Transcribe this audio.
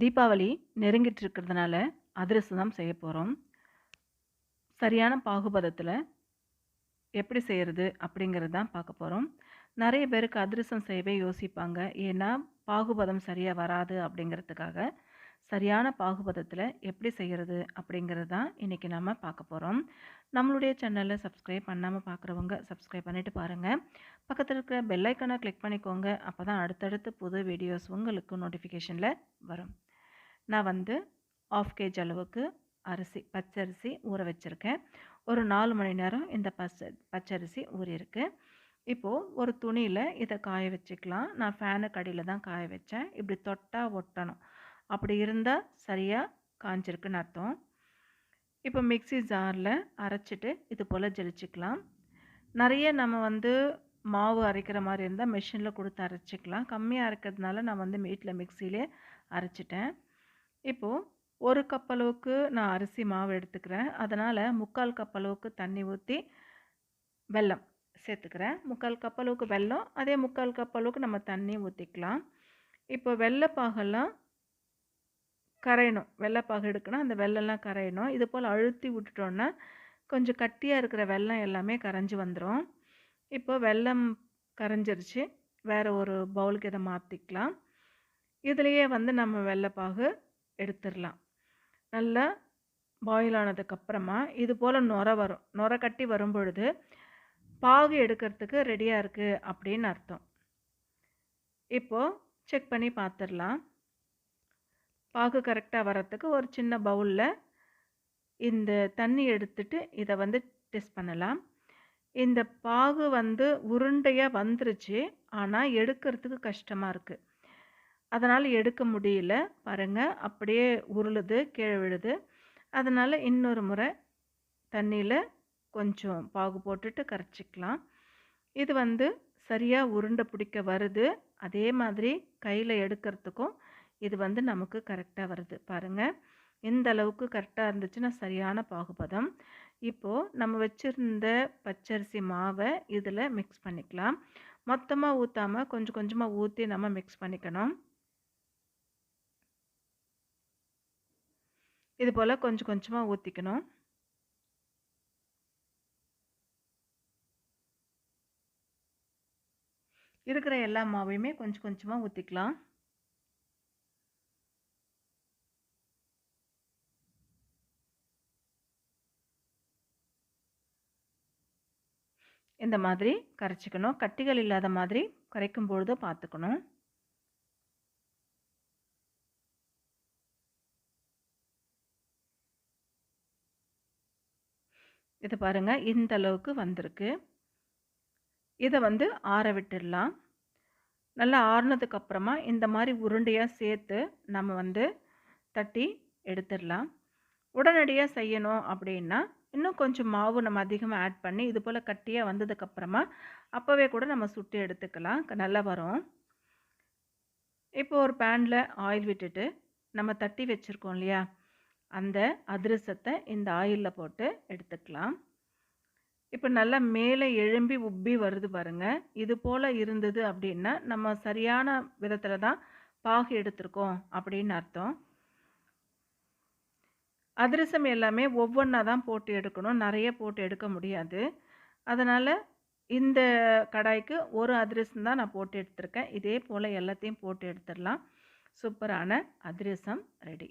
தீபாவளி நெருங்கிட்டு இருக்கிறதுனால அதிரசம் தான் செய்ய போகிறோம் சரியான பாகுபதத்தில் எப்படி செய்கிறது அப்படிங்கிறது தான் பார்க்க போகிறோம் நிறைய பேருக்கு அதிரசம் செய்யவே யோசிப்பாங்க. ஏன்னா பாகுபதம் சரியாக வராது அப்படிங்கிறதுக்காக சரியான பாகுபதத்தில் எப்படி செய்கிறது அப்படிங்கிறது தான் இன்றைக்கி நம்ம பார்க்க போகிறோம் நம்மளுடைய சேனலில் சப்ஸ்கிரைப் பண்ணாமல் பார்க்குறவங்க சப்ஸ்கிரைப் பண்ணிவிட்டு பாருங்கள் பக்கத்தில் இருக்கிற பெல்லைக்கனை கிளிக் பண்ணிக்கோங்க. அப்போ தான் அடுத்தடுத்து புது வீடியோஸ் உங்களுக்கு நோட்டிஃபிகேஷனில் வரும். நான் வந்து ஆஃப் கேஜ் அளவுக்கு அரிசி பச்சரிசி ஊற வச்சுருக்கேன். ஒரு நாலு மணி நேரம் இந்த பச பச்சரிசி ஊறியிருக்கு. இப்போது ஒரு துணியில் இதை காய வச்சுக்கலாம். நான் ஃபேனுக்கு அடியில் தான் காய வச்சேன். இப்படி தொட்டால் ஒட்டணும். அப்படி இருந்தால் சரியாக காஞ்சிருக்குன்னு அர்த்தம். இப்போ மிக்ஸி ஜாரில் அரைச்சிட்டு இது போல் ஜெலிச்சிக்கலாம். நிறைய நம்ம வந்து மாவு அரைக்கிற மாதிரி இருந்தால் மிஷினில் கொடுத்து அரைச்சிக்கலாம். கம்மியாக அரைக்கிறதுனால நான் வந்து வீட்டில் மிக்சியிலே அரைச்சிட்டேன். இப்போது ஒரு கப் அளவுக்கு நான் அரிசி மாவு எடுத்துக்கிறேன். அதனால் முக்கால் கப் அளவுக்கு தண்ணி ஊற்றி வெல்லம் சேர்த்துக்கிறேன். முக்கால் கப் அளவுக்கு வெல்லம் அதே முக்கால் கப் அளவுக்கு நம்ம தண்ணி ஊற்றிக்கலாம் இப்போ வெள்ளைப்பாகெல்லாம் கரையணும். வெள்ளைப்பாகு எடுக்கணும். அந்த வெள்ளம்லாம் கரையணும். இது போல் அழுத்தி விட்டுட்டோன்னா கொஞ்சம் கட்டியாக இருக்கிற வெல்லம் எல்லாமே கரைஞ்சி வந்துடும் இப்போ வெள்ளம் கரைஞ்சிருச்சு. வேறு ஒரு பவுலுக்கு இதை மாற்றிக்கலாம் இதுலேயே வந்து நம்ம வெள்ளைப்பாகு எடுத்துடலாம் நல்லா பாயில் ஆனதுக்கப்புறமா இது போல் நுர வரும். நுர கட்டி வரும் பொழுது பாகு எடுக்கிறதுக்கு ரெடியாக இருக்குது அப்படின்னு அர்த்தம். இப்போது செக் பண்ணி பார்த்துடலாம் பாகு கரெக்டாக வரத்துக்கு ஒரு சின்ன பவுலில் இந்த தண்ணி எடுத்துட்டு இதை வந்து டெஸ்ட் பண்ணலாம். இந்த பாகு வந்து உருண்டையாக வந்துருச்சு. ஆனால் எடுக்கிறதுக்கு கஷ்டமாக இருக்குது அதனால் எடுக்க முடியல. பாருங்கள் அப்படியே உருளுது கீழே விழுது. அதனால் இன்னொரு முறை தண்ணியில் கொஞ்சம் பாகு போட்டுட்டு கரைச்சிக்கலாம். இது வந்து சரியாக உருண்டை பிடிக்க வருது. அதே மாதிரி கையில் எடுக்கிறதுக்கும் இது வந்து நமக்கு கரெக்டாக வருது. பாருங்கள் இந்த அளவுக்கு கரெக்டாக இருந்துச்சுன்னா சரியான பாகுபதம். இப்போது நம்ம வச்சுருந்த பச்சரிசி மாவை இதில் மிக்ஸ் பண்ணிக்கலாம். மொத்தமாக ஊற்றாமல் கொஞ்சம் கொஞ்சமாக ஊற்றி நம்ம மிக்ஸ் பண்ணிக்கணும். இது போல் கொஞ்சம் கொஞ்சமாக ஊற்றிக்கணும் இருக்கிற எல்லா மாவையுமே கொஞ்சம் கொஞ்சமாக ஊற்றிக்கலாம் இந்த மாதிரி கரைச்சிக்கணும். கட்டிகள் இல்லாத மாதிரி கரைக்கும் பொழுது பார்த்துக்கணும். இது பாருங்கள் இந்த அளவுக்கு வந்திருக்கு. இதை வந்து ஆற விட்டுடலாம். நல்லா ஆறுனதுக்கப்புறமா இந்த மாதிரி உருண்டையாக சேர்த்து நம்ம வந்து தட்டி எடுத்துடலாம். உடனடியாக செய்யணும் அப்படின்னா இன்னும் கொஞ்சம் மாவு நம்ம அதிகமாக ஆட் பண்ணி இது போல் கட்டியாக வந்ததுக்கப்புறமா அப்போவே கூட நம்ம சுட்டு எடுத்துக்கலாம். நல்லா வரும். இப்போ ஒரு பேனில் ஆயில் விட்டுட்டு நம்ம தட்டி வச்சுருக்கோம் இல்லையா? அந்த அதிரசத்தை இந்த ஆயிலில் போட்டு எடுத்துக்கலாம். இப்போ நல்லா மேலே எழும்பி உப்பி வருது பாருங்கள் இது போல் இருந்தது அப்படின்னா நம்ம சரியான விதத்தில் தான் பாகு எடுத்திருக்கோம் அப்படின்னு அர்த்தம். அதிரசம் எல்லாமே ஒவ்வொன்றா தான் போட்டு எடுக்கணும். நிறைய போட்டு எடுக்க முடியாது. அதனால் இந்த கடாய்க்கு ஒரு அதிரசம் தான் நான் போட்டு எடுத்திருக்கேன். இதே போல் எல்லாத்தையும் போட்டு எடுத்துடலாம். சூப்பரான அதிரசம் ரெடி.